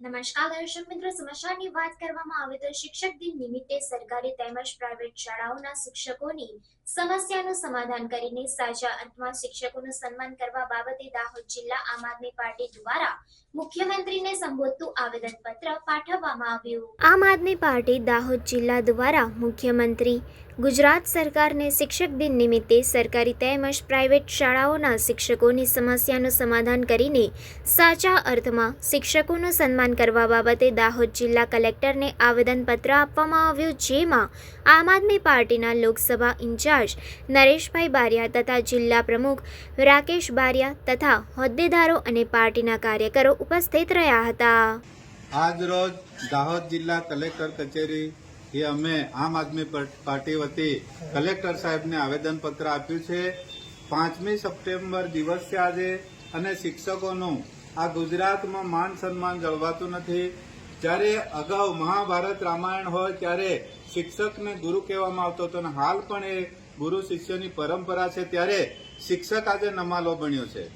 નમસ્કાર દર્શક મિત્રો, સમાચારની વાત કરવામાં આવે તો શિક્ષક દિન નિમિત્તે સરકારી તેમજ પ્રાઇવેટ શાળાઓના શિક્ષકોની સમસ્યાનું સમાધાન કરીને સાચા અર્થમાં શિક્ષકોનું સન્માન કરવા બાબતે દાહોદ જિલ્લા આમ આદમી પાર્ટી દ્વારા મુખ્યમંત્રીને સંબોધતું આવેદનપત્ર પાઠવવામાં આવ્યું. આમ આદમી પાર્ટી દાહોદ જિલ્લા દ્વારા મુખ્યમંત્રી ગુજરાત સરકારને શિક્ષક દિન નિમિત્તે સરકારી તેમજ પ્રાઇવેટ શાળાઓના શિક્ષકોની સમસ્યાનું સમાધાન કરીને સાચા અર્થમાં શિક્ષકોનું સન્માન કરવા બાબતે દાહોદ જિલ્લા કલેક્ટરને આવેદનપત્ર આપવામાં આવ્યું, જેમાં આમ આદમી પાર્ટીના લોકસભા ઇન્ચાર્જ નરેશભાઈ બારિયા તથા જિલ્લા પ્રમુખ રાકેશ બારિયા તથા હોદ્દેદારો અને પાર્ટીના કાર્યકરો ઉપસ્થિત રહ્યા હતા. આજ રોજ દાહોદ જિલ્લા કલેક્ટર કચેરી એ અમે આમ આદમી પર- પાર્ટી વતી કલેક્ટર સાહેબને આવેદનપત્ર આપ્યું છે. પાંચમી સપ્ટેમ્બર દિવસ છે આજે અને શિક્ષકોનું આ ગુજરાતમાં માન સન્માન જળવાતું નથી. જ્યારે અગાઉ મહાભારત રામાયણ હોય, ત્યારે શિક્ષકને ગુરુ કહેવામાં આવતો હતો અને હાલ પણ એ ગુરુ શિષ્યની પરંપરા છે. ત્યારે શિક્ષક આજે નમાલો બન્યો છે.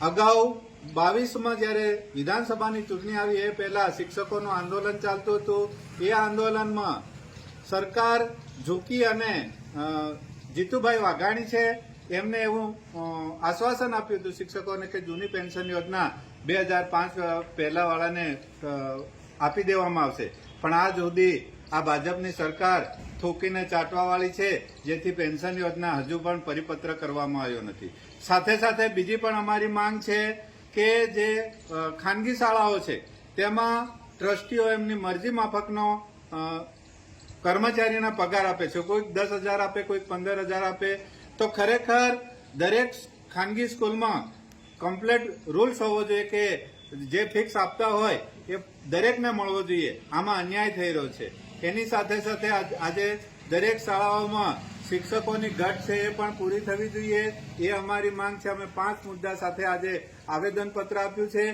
અગાઉ બાવીસમાં જ્યારે વિધાનસભાની ચૂંટણી આવી, એ પહેલાં શિક્ષકોનું આંદોલન ચાલતું હતું. એ આંદોલનમાં સરકાર ઝૂકી અને જીતુભાઈ વાઘાણી છે, એમને એવું આશ્વાસન આપ્યું હતું શિક્ષકોને કે જૂની પેન્શન યોજના બે હજાર પાંચ પહેલાવાળાને આપી દેવામાં આવશે. પણ આજ સુધી આ ભાજપની સરકાર થોકીને ચાટવાવાળી છે, જેથી પેન્શન યોજના હજુ પણ પરિપત્ર કરવામાં આવ્યો નથી. સાથે સાથે બીજી પણ અમારી માંગ છે કે જે ખાનગી શાળાઓ છે, તેમાં ટ્રસ્ટીઓ એમની મરજી માફકનો કર્મચારીના પગાર આપે છે. કોઈક દસ હજાર આપે કોઈક પંદર હજાર આપે. તો ખરેખર દરેક ખાનગી સ્કૂલમાં કમ્પ્લેટ રૂલ્સ હોવો જોઈએ કે જે ફિક્સ આપતા હોય એ દરેકને મળવો જોઈએ. આમાં અન્યાય થઈ રહ્યો છે. એની સાથે સાથે આજ- દરેક શાળાઓમાં શિક્ષકોની ઘટ છે એ પણ પૂરી થવી જોઈએ. એ અમારી માંગ છે. અમે પાંચ મુદ્દા સાથે આજે આવેદનપત્ર આપ્યું છે.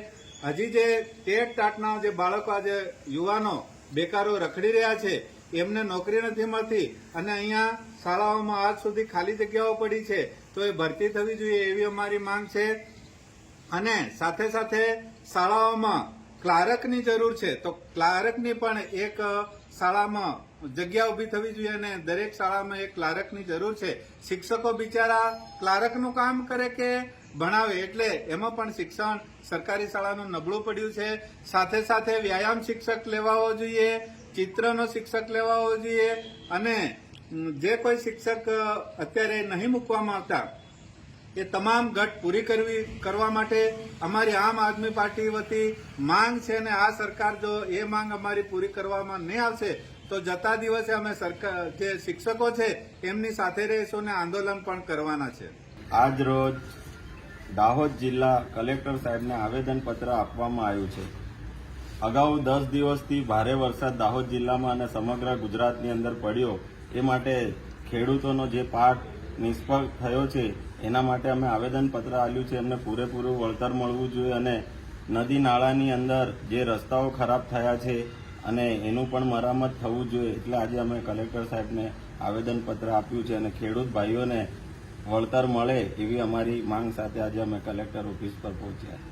હજી જે ટેટ ટાટના જે બાળકો આજે યુવાનો બેકારો રખડી રહ્યા છે, એમને નોકરી નથી મળતી અને અહીંયા શાળાઓમાં આજ સુધી ખાલી જગ્યાઓ પડી છે, તો એ ભરતી થવી જોઈએ એવી અમારી માંગ છે. અને સાથે સાથે શાળાઓમાં ક્લાર્કની જરૂર છે. તો ક્લાર્કની પણ એક શાળામાં જગ્યા ઊભી થવી જોઈએ અને દરેક શાળામાં એક ક્લાર્કની જરૂર છે. શિક્ષકો બિચારા ક્લાર્કનું કામ કરે કે ભણાવે એટલે એમાં પણ શિક્ષણ સરકારી શાળાનું નબળું પડ્યું છે. સાથે સાથે વ્યાયામ શિક્ષક લેવાવો જોઈએ, ચિત્રનો શિક્ષક લેવાવો જોઈએ અને જે કોઈ શિક્ષક અત્યારે નહીં મૂકવામાં આવતા એ તમામ ઘટ પૂરી કરવી, કરવા માટે અમારી આમ આદમી પાર્ટી વતી માંગ છે અને આ સરકાર જો એ માંગ અમારી પૂરી કરવામાં નહીં આવશે, તો જતા દિવસે અમે સરકાર, જે શિક્ષકો છે, એમની સાથે રહીશું અને આંદોલન પણ કરવાના છે. આજ રોજ દાહોદ જિલ્લા કલેક્ટર સાહેબને આવેદનપત્ર આપવામાં આવ્યું છે. અગાઉ દસ દિવસથી ભારે વરસાદ દાહોદ જિલ્લામાં અને સમગ્ર ગુજરાતની અંદર પડ્યો. એ માટે ખેડૂતોનો જે પાક નિષ્ફળ થયો છે. એના માટે અમે આવેદનપત્ર આપ્યું છે. એમને પૂરેપૂરું વળતર મળવું જોઈએ અને નદી નાળાની અંદર જે રસ્તાઓ ખરાબ થયા છે અને એનું પણ મરામત થવું જોઈએ એટલે આજે અમે કલેક્ટર સાહેબને આવેદનપત્ર આપ્યું છે અને ખેડૂત ભાઈઓને વળતર મળે એવી અમારી માંગ સાથે આજે અમે કલેક્ટર ઓફિસ પર પહોંચ્યા.